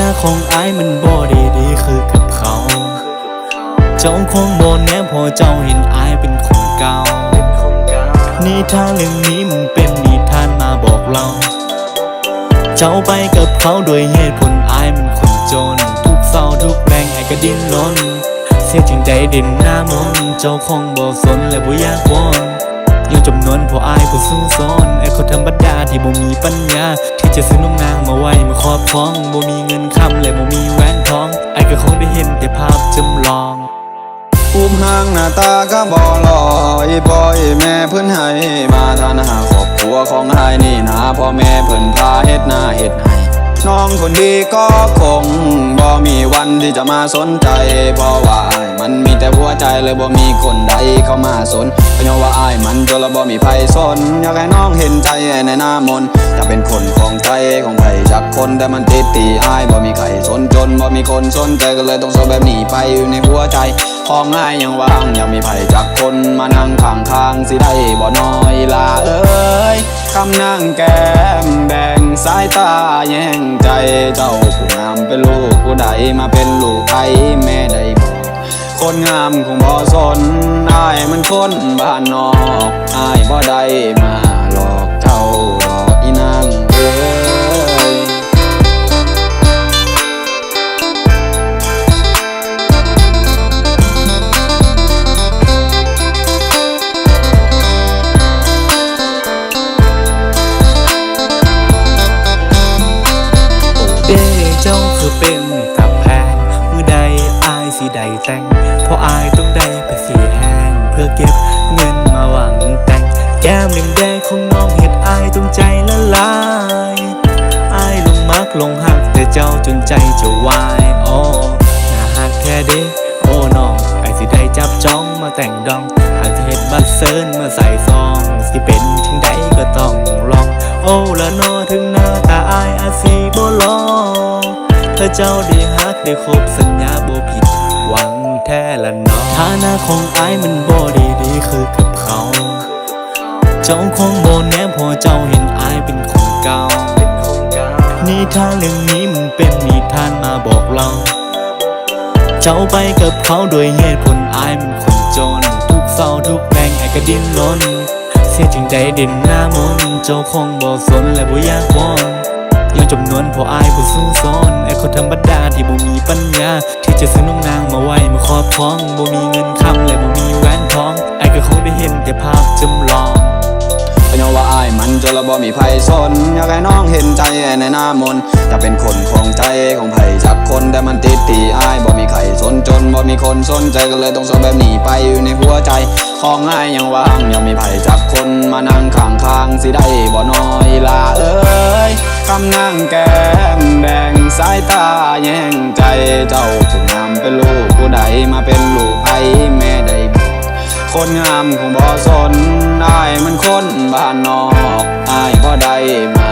นะของอายมันบ่ได้ดีคือกับเขา เจ้าคงโดนแนมพอเจ้าเห็นอายเป็นคนเก่านิทานเรื่องนี้มันเป็นนิทานมาบอกเรา เจ้าไปกับเขาโดยเหตุผลอายมันคนจน ทุกเศร้าทุกแรงไอ้ก็ดิ้นรนเสียจริงใจดินหน้ามนเจ้าคงบ่สนและบ่อยากวอน ยังจำนวนเพราะอายผู้สู้ซ้อนไอ้คนธรรมดาที่บ่มีปัญญา ที่จะซื้อนมนางมาไว้มาครอบครองบ่มีเงินคำและบ่มีแหวนทองไอ้ก็คงได้เห็นแต่ภาพจำลองอุ้มหางหน้าตาก็บ่หล่ออีปอยแม่เพิ่นให้มาทานหาครอบครัวของไอ้นี่นะพ่อแม่เพิ่นพาเฮ็ดหน้าเฮ็ดห้ น้องคนดีก็คงบ่มีวันที่จะมาสนใจ เพราะว่าอ้ายมันมีแต่หัวใจเลยบ่มีคนใดเข้ามาสนเพราะว่าอ้ายมันจนและบ่มีไผสน อยากให้น้องเห็นใจในหน้ามนจะเป็นคนของใจของไผจักคนแต่มันติดตีอ้ายบ่มีใครสนจนบ่มีคนสนใจก็เลยต้องโซแบบนี้ไปอยู่ในหัวใจของง่ายยังว่างยังมีไผจักคนมานั่งข้างๆสิได้บ่น้อยลาเอ้ยคำนั่งแก่ายตาแย่งใจเจ้าผู้งามเป็นลูกผู้ใดมาเป็นลูกใครแม่ได้บอกคนงามคงบ่สนอายมันคนบ้านนอกอายบ่ได้มา เพราะอายต้องได้ไปเสีแห้งเพื่อเก็บเงินมาหวังแต่งแก้มแดงแดงของน้องเห็ดอายต้องใจละลายอายลงมักลงหักแต่เจ้าจนใจจะวายโอ้น่าหักแค่เด้โอ้น้องไอสิได้จับจ้องมาแต่งดองหากจะเห็ดบัตเซิร์นมาใส่ซองสิเป็นถึงใดก็ต้องลอง โอ้ละนอถึงหน้าตาอายอาสีบ่ลองถ้าเจ้าได้ฮักได้ครบสัญ แท้ละเนอฐานะของอายมันบ่ได้ดีคือกับเขา เจ้าคงบ่แนมพอเจ้าเห็นอายเป็นคนเก่านิทานเรื่องนี้มันเป็นนิทานมาบอกเรา เจ้าไปกับเขาโดยเหตุผลอายมันคนจน ทุกเศร้าทุกแรงไอ้ก็ดิ้นรนเสียจริงใจเด่นหน้ามนเจ้าคงบ่สนและบ่อยากวอนยังจำนวนเพราะอายผู้สู้ซ้อนไอ้ คนธรรมดาที่บ่มีปัญญา ที่จะซื้อนมนางมาไว้มาครอบครองบ่มีเงินคำและบ่มีแหวนทองไอ้ก็คงได้เห็นแต่ภาพจำลองเพราะว่าอายมันจนและบ่มีไผสนอยากให้น้องเห็นใจในหน้ามนจะเป็นคนของใจของไผจักคนแต่มันติดตีอายบ่มีใครสนจนบ่มีคนสนใจก็เลยต้องสแบบนี้ไปอยู่ในหัวใจ ของง่ายยังว่างยังมีไผจักคน แย่งใจเจ้าผู้งามเป็นลูกผู้ใดมาเป็นลูกไผแม่ได้บอกคนงามของบ่สนอายมันคนบ้านนอกอายบ่ได้มา